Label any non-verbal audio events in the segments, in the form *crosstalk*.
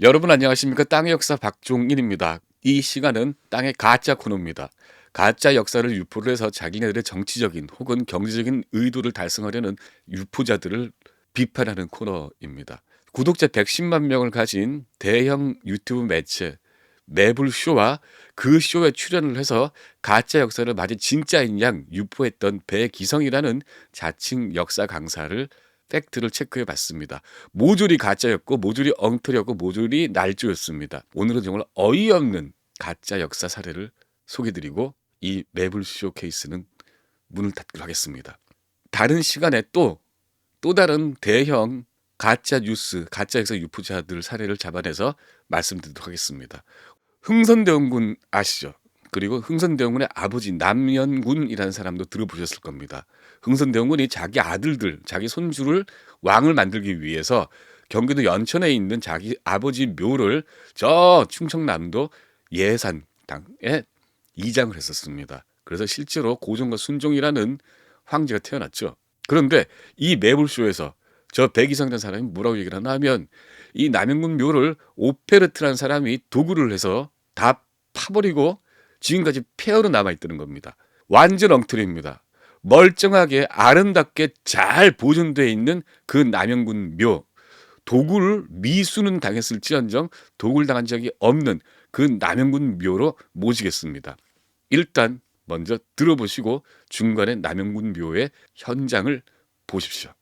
여러분 안녕하십니까? 땅의 역사 박종일입니다. 이 시간은 땅의 가짜 코너입니다. 가짜 역사를 유포를 해서 자기네들의 정치적인 혹은 경제적인 의도를 달성하려는 유포자들을 비판하는 코너입니다. 구독자 110만 명을 가진 대형 유튜브 매체 매불쇼와 그 쇼에 출연을 해서 가짜 역사를 마치 진짜인 양 유포했던 배기성이라는 자칭 역사 강사를 팩트를 체크해 봤습니다. 모조리 가짜였고 모조리 엉터리였고 모조리 날조였습니다. 오늘은 정말 어이없는 가짜 역사 사례를 소개드리고 이 매불쇼 케이스는 문을 닫기로 하겠습니다. 다른 시간에 또또 다른 대형 가짜 뉴스, 가짜 역사 유포자들 사례를 잡아내서 말씀드리도록 하겠습니다. 흥선대원군 아시죠? 그리고 흥선대원군의 아버지 남연군이라는 사람도 들어보셨을 겁니다. 흥선대원군이 자기 아들들, 자기 손주를 왕을 만들기 위해서 경기도 연천에 있는 자기 아버지 묘를 저 충청남도 예산당에 이장을 했었습니다. 그래서 실제로 고종과 순종이라는 황제가 태어났죠. 그런데 이 매불쇼에서 저 백이성이라는 사람이 뭐라고 얘기를 하나 하면 이 남영군 묘를 오페르트라는 사람이 도구를 해서 다 파버리고 지금까지 폐허로 남아있다는 겁니다. 완전 엉터리입니다. 멀쩡하게 아름답게 잘 보존되어 있는 그 남영군 묘 도구를 미수는 당했을지언정 도구를 당한 적이 없는 그 남영군 묘로 모시겠습니다. 일단 먼저 들어보시고 중간에 남영군 묘의 현장을 보십시오.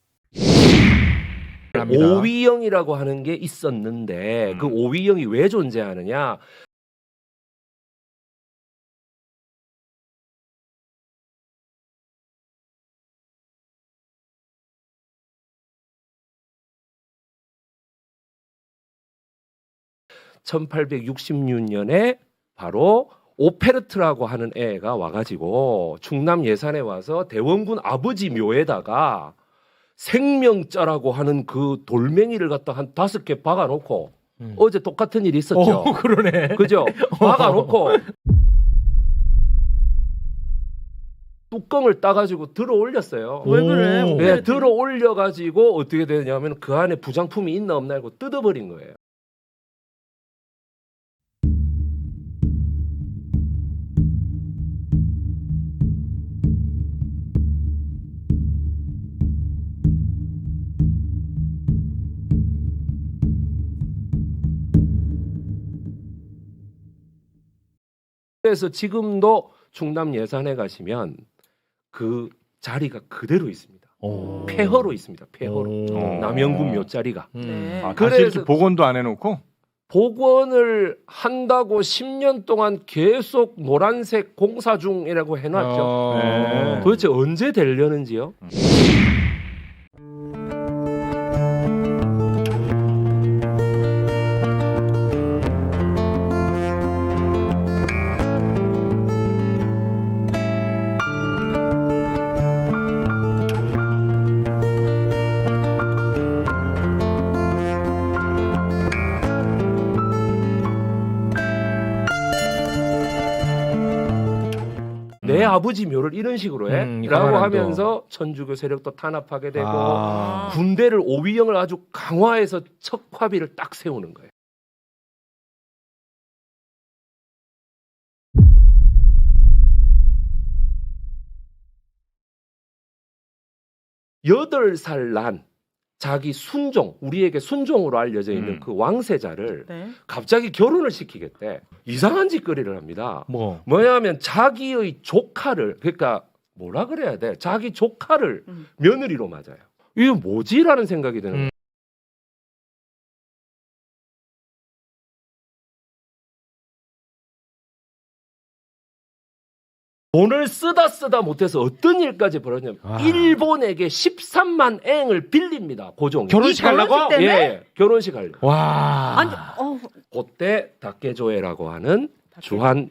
합니다. 오위영이라고 하는 게 있었는데 음. 그 오위영이 왜 존재하느냐? (1866년에) 바로 오페르트라고 하는 애가 와가지고 충남 예산에 와서 대원군 아버지 묘에다가 생명자라고 하는 그 돌멩이를 갖다 한 다섯 개 박아놓고 음. 어제 똑같은 일이 있었죠. 어, *laughs* 그러네. 그죠? *laughs* 박아놓고 뚜껑을 따가지고 들어 올렸어요. 왜 그래? 오. 네, 들어 올려가지고 어떻게 되냐면 그 안에 부장품이 있나 없나 하고 뜯어버린 거예요. 그래서 지금도 충남 예산에 가시면 그 자리가 그대로 있습니다. 오. 폐허로 있습니다. 폐허로. 오. 남영군 묘자리가. 음. 네. 아, 그래서- 이렇게 복원도 안 해놓고 복원을 한다고 10년 동안 계속 노란색 공사 중이라고 해놨죠. 어. 네. 도대체 언제 되려는지요? 내 아버지 묘를 이런 식으로 해? 음, 라고. 하면서 천주교 세력도 탄압하게 되고 아. 군대를 오위영을 아주 강화해서 척화비를 딱 세우는 거예요. 여덟 살 난 자기 순종, 우리에게 순종으로 알려져 있는 음. 그 왕세자를 네. 갑자기 결혼을 시키겠대. 이상한 짓거리를 합니다. 뭐. 뭐냐면 자기의 조카를 그러니까 뭐라 그래야 돼? 자기 조카를 음. 며느리로 맞아요. 이게 뭐지라는 생각이 드는 거예요. 음. 돈을 쓰다 쓰다 못해서 어떤 일까지 벌었냐면 와. 일본에게 13만 앵을 빌립니다. 고종이. 결혼식 하려고? 때문에? 예, 결혼식 하려고. 와. 아니, 어, 그때 다케조에라고 하는 주한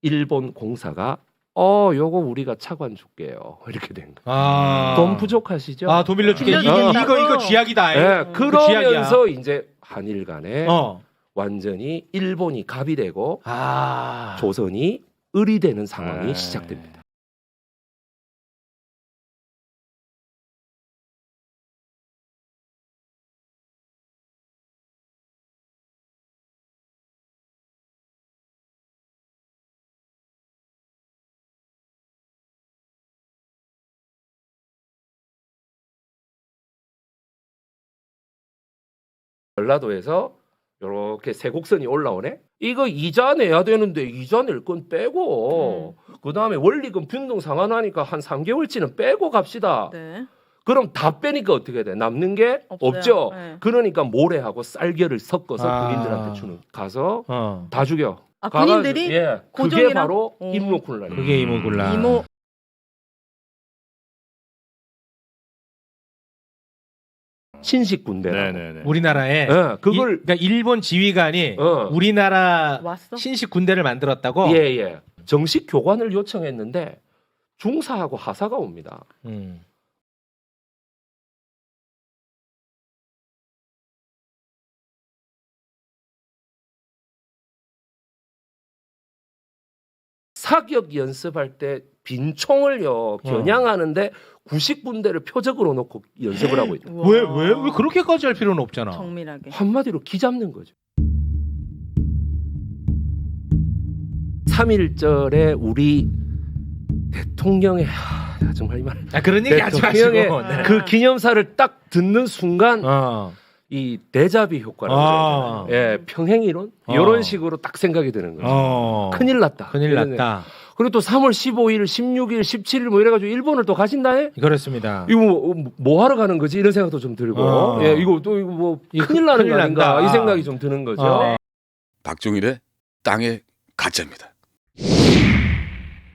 일본 공사가 어, 요거 우리가 차관 줄게요. *laughs* 이렇게 된 거예요. 아. 돈 부족하시죠? 아, 돈 빌려 줄게. 이게 빌려주겠다고. 이거 이거 쥐약이다. 예, 그 쥐약이야. 그러면서 이제 한일 간에 어. 완전히 일본이 갑이 되고 아. 조선이 의리되는 상황이 에이. 시작됩니다. 전라도에서 이렇게 세 곡선이 올라오네. 이거 이자 내야 되는데 이자 낼 건 빼고 그 다음에 원리금 변동 상환하니까 한 3개월치는 빼고 갑시다. 네. 그럼 다 빼니까 어떻게 돼? 남는 게 없어요. 없죠. 네. 그러니까 모래하고 쌀겨를 섞어서 아. 군인들한테 주는 가서 어. 다 죽여. 아 가가지고, 군인들이 예, 그게 고종이랑? 바로 어. 임모군란. 그게 이모굴라. 이모 신식 군대라고. 네네네. 우리나라에 예, 그걸 이, 그러니까 일본 지휘관이 어. 우리나라 왔어? 신식 군대를 만들었다고. 예, 예. 정식 교관을 요청했는데 중사하고 하사가 옵니다. 음. 사격 연습할 때 빈총을요 겨냥하는데 90군데를 표적으로 놓고 연습을 하고 있다. 왜 왜 왜 그렇게까지 할 필요는 없잖아. 정밀하게. 한마디로 기 잡는 거죠. 3.1절에 우리 대통령의 하, 정말 이말 아 그런 얘기 하지 마시고. 대통령의 네. 그 기념사를 딱 듣는 순간 어. 이 대자비 효과라고 아. 예, 평행 이론 어. 이런 식으로 딱 생각이 드는 거죠. 어. 큰일 났다. 큰일 났다. 그리고 또 3월 15일, 16일, 17일 뭐 이래가지고 일본을 또 가신다 해? 그렇습니다. 이거 뭐, 뭐 하러 가는 거지? 이런 생각도 좀 들고, 어. 예, 이거 또 이거 뭐 이거 큰일 나는 큰일 거 아닌가? 난다. 이 생각이 좀 드는 거죠. 어. 박종일의 땅의 가짜입니다.